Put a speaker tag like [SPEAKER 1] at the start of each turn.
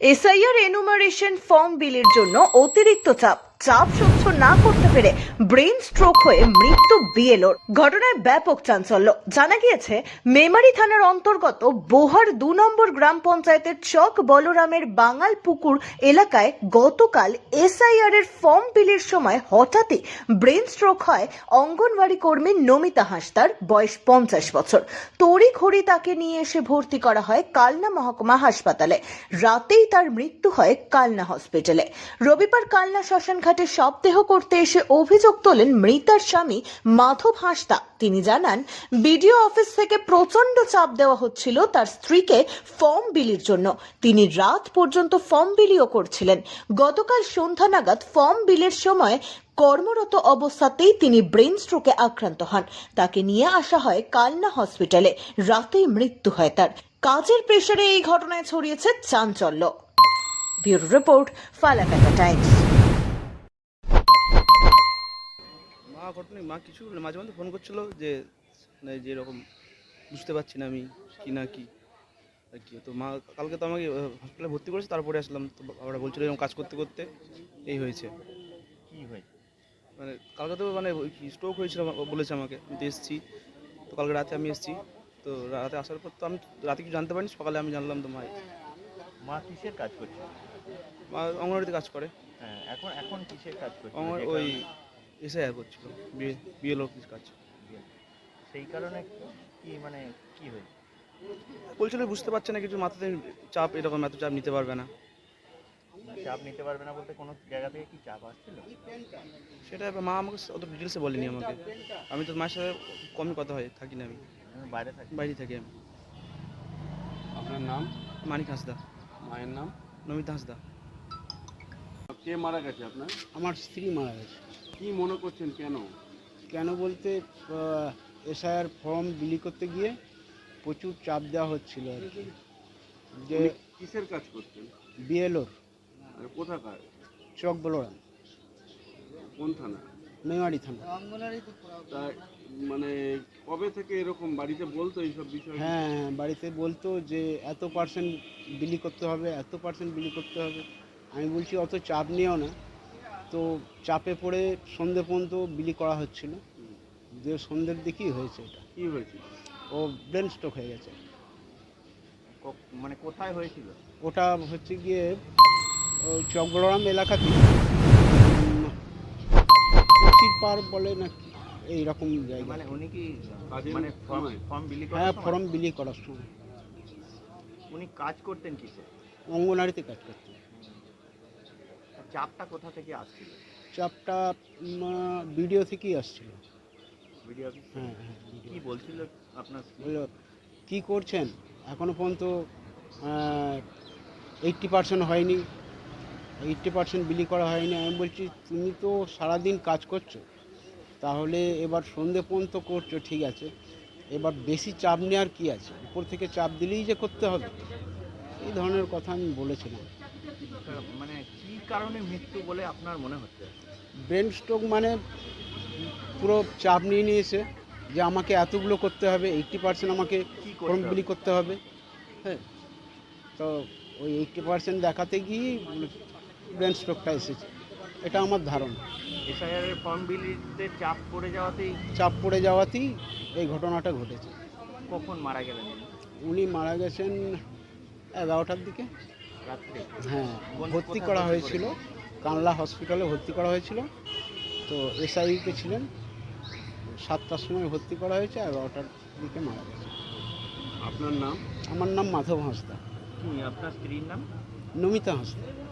[SPEAKER 1] SIR enumeration form বিলের জন্য অতিরিক্ত চাপ চাপ সহ্য না করতে পেরে ব্রেন স্ট্রোক হয়ে মৃত্যু বিএলওর। ঘটনায় ব্যাপক চাঞ্চল্য। জানা গিয়েছে, মেমারি থানার অন্তর্গত বোহার দু নম্বর গ্রাম পঞ্চায়েতের চক বলরামের বাঙাল পুকুর এলাকায় গতকাল এসআইআর এর ফর্ম বিলের সময় হঠাৎই ব্রেন স্ট্রোক হয় অঙ্গনওয়াড়ি কর্মী নমিতা হাসদার, বয়স পঞ্চাশ বছর। তড়িঘড়ি তাকে নিয়ে এসে ভর্তি করা হয় কালনা মহকুমা হাসপাতালে। রাতেই তার মৃত্যু হয় কালনা হসপিটালে। রবিবার কালনা শ্মশানঘাটে শবদেহ করতে এসে অভিযোগ তোলেন মৃতার স্বামী মাধব হাসদা। তিনি জানান, বিডিও অফিস থেকে প্রচণ্ড চাপ দেওয়া হচ্ছিল তার স্ত্রীকে ফর্ম বিলির জন্য। তিনি রাত পর্যন্ত ফর্ম বিলিও করছিলেন। গতকাল সন্ধ্যা নাগাদ ফর্ম বিলের সময় কর্মরত অবস্থাতেই তিনি ব্রেন স্ট্রোকে আক্রান্ত হন। তাকে নিয়ে আসা হয় কালনা হসপিটালে। রাতেই মৃত্যু হয় তার। কাজের প্রেসারে এই ঘটনায় ছড়িয়েছে চাঞ্চল্য। Bureau report Falakata Times.
[SPEAKER 2] ঘটনা মা কিছু মাঝে মাঝে ফোন করছিল যে মানে যে এরকম বুঝতে পারছি না আমি কি না কি আর কি। তো মা কালকে তো আমাকে হসপিটালে ভর্তি করেছে তারপরে আসলাম। তো বাবারা বলছিল এরকম কাজ করতে করতে এই হয়েছে।
[SPEAKER 3] কি হয়েছে?
[SPEAKER 2] মানে কালকে তো মানে স্ট্রোক হয়েছিল বলেছে আমাকে আমি তো এসেছি। তো কালকে রাতে আমি এসেছি। তো রাতে আসার পর তো আমি রাতে কিছু জানতে পারিনি সকালে আমি জানলাম তো মা
[SPEAKER 3] মা কিসের কাজ করছে?
[SPEAKER 2] মা অঙ্গনওয়াড়িতে কাজ করে।
[SPEAKER 3] হ্যাঁ এখন এখন কিসের কাজ করছে?
[SPEAKER 2] ওই এসে আর করছিল বিয়ে বিএলও কিছু কাজ।
[SPEAKER 3] সেই কারণে কি মানে কি হয়েছে?
[SPEAKER 2] বলছিল বুঝতে পারছে না কিছু মাথাতে চাপ এরকম এত চাপ নিতে পারবে না।
[SPEAKER 3] চাপ নিতে পারবে না বলতে কোনো জায়গা থেকে কি চাপ আসছিল?
[SPEAKER 2] সেটা মা আমাকে অত ডিটেলসে বলেনি আমাকে। আমি তো মায়ের সাথে কমই কথা হয় থাকি না আমি।
[SPEAKER 3] আমি বাইরে থাকি।
[SPEAKER 2] বাইরে থাকি আমি।
[SPEAKER 4] আপনার নাম?
[SPEAKER 2] মানিক হাঁসদা।
[SPEAKER 4] মায়ের নাম?
[SPEAKER 2] নমিতা হাঁসদা।
[SPEAKER 4] কে মারা গেছে আপনার?
[SPEAKER 5] আমার স্ত্রী মারা গেছে।
[SPEAKER 4] কি মনে করছেন কেন?
[SPEAKER 5] কেন বলতে এসআইআর ফর্ম বিলি করতে গিয়ে প্রচুর চাপ দেওয়া হচ্ছিল আর কি। যে
[SPEAKER 4] কিসের কাজ করছেন
[SPEAKER 5] বিএলওর।
[SPEAKER 4] আর কোথাকার?
[SPEAKER 5] চক বলরাম।
[SPEAKER 4] কোন থানা?
[SPEAKER 5] মেমারি থানা।
[SPEAKER 4] তা মানে কবে থেকে এরকম বাড়িতে বলতো এইসব বিষয়?
[SPEAKER 5] হ্যাঁ হ্যাঁ বাড়িতে বলতো যে এত পার্সেন্ট বিলি করতে হবে এত পার্সেন্ট বিলি করতে হবে। আমি বলছি অত চাপ নিও না। তো চাপে পড়ে সন্ধে পর্যন্ত বিলি করা হচ্ছিল। যে সন্ধ্যের দিকেই হয়েছে এটা।
[SPEAKER 4] কি হয়েছে?
[SPEAKER 5] ও ব্রেন স্ট্রোক হয়ে গেছে।
[SPEAKER 3] ক- মানে কোথায় হয়েছিল?
[SPEAKER 5] ওটা হচ্ছে গিয়ে ওই চকগড়াম এলাকাতে। কচির পার বলে না কি এইরকম জায়গা।
[SPEAKER 3] মানে উনি কি
[SPEAKER 4] কাজের
[SPEAKER 3] মানে ফর্ম
[SPEAKER 4] সময়?
[SPEAKER 3] ফর্ম বিলি
[SPEAKER 5] হ্যাঁ
[SPEAKER 3] করার সময়?
[SPEAKER 5] ফর্ম বিলি করার সময়।
[SPEAKER 3] উনি কাজ করতেন কিসে?
[SPEAKER 5] অঙ্গনারীতে কাজ করতে
[SPEAKER 3] চাপটা কোথা থেকে আসছিল?
[SPEAKER 5] চাপটা ভিডিও থেকেই আসছিল।
[SPEAKER 3] ভিডিও
[SPEAKER 5] হ্যাঁ হ্যাঁ
[SPEAKER 3] কি। বলছিল আপনার?
[SPEAKER 5] বলল কী করছেন? এখনও পর্যন্ত এইট্টি পার্সেন্ট হয়নি। এইট্টি পার্সেন্ট বিলি করা হয়নি। আমি বলছি তুমি তো সারাদিন কাজ করছ। তাহলে এবার সন্ধে পর্যন্ত করছ ঠিক আছে। এবার বেশি চাপ নেওয়ার কি আছে? উপর থেকে চাপ দিলেই যে করতে হবে। এই ধরনের কথা আমি বলেছিলাম।
[SPEAKER 3] মানে কি কারণে মৃত্যু বলে আপনার মনে হচ্ছে?
[SPEAKER 5] ব্রেন স্ট্রোক মানে পুরো চাপ নিয়ে নিয়েছে যে আমাকে এতগুলো করতে হবে এইট্টি পার্সেন্ট আমাকে
[SPEAKER 3] কি
[SPEAKER 5] ফর্ম
[SPEAKER 3] করতে হবে?
[SPEAKER 5] হ্যাঁ তো ওই এইট্টি পার্সেন্ট দেখাতে গিয়েই ব্রেন স্ট্রোকটা এসেছে। এটা আমার ধারণা।
[SPEAKER 3] এসআইআর এর ফর্ম বিলিতে চাপ পড়ে যাওয়াতেই
[SPEAKER 5] চাপ পড়ে যাওয়াতেই এই ঘটনাটা ঘটেছে।
[SPEAKER 3] কখন মারা গেলেন উনি?
[SPEAKER 5] মারা গেছেন এগারোটার দিকে। হ্যাঁ ভর্তি করা হয়েছিল। কানলা হসপিটালে ভর্তি করা হয়েছিল। তো এসআইতে ছিলেন। সাতটার সময় ভর্তি করা হয়েছে এগারোটার দিকে মারা গেছে।
[SPEAKER 4] আপনার নাম?
[SPEAKER 5] আমার নাম মাধব হাঁসদা।
[SPEAKER 3] আপনার স্ত্রীর নাম?
[SPEAKER 5] নমিতা হাঁসদা।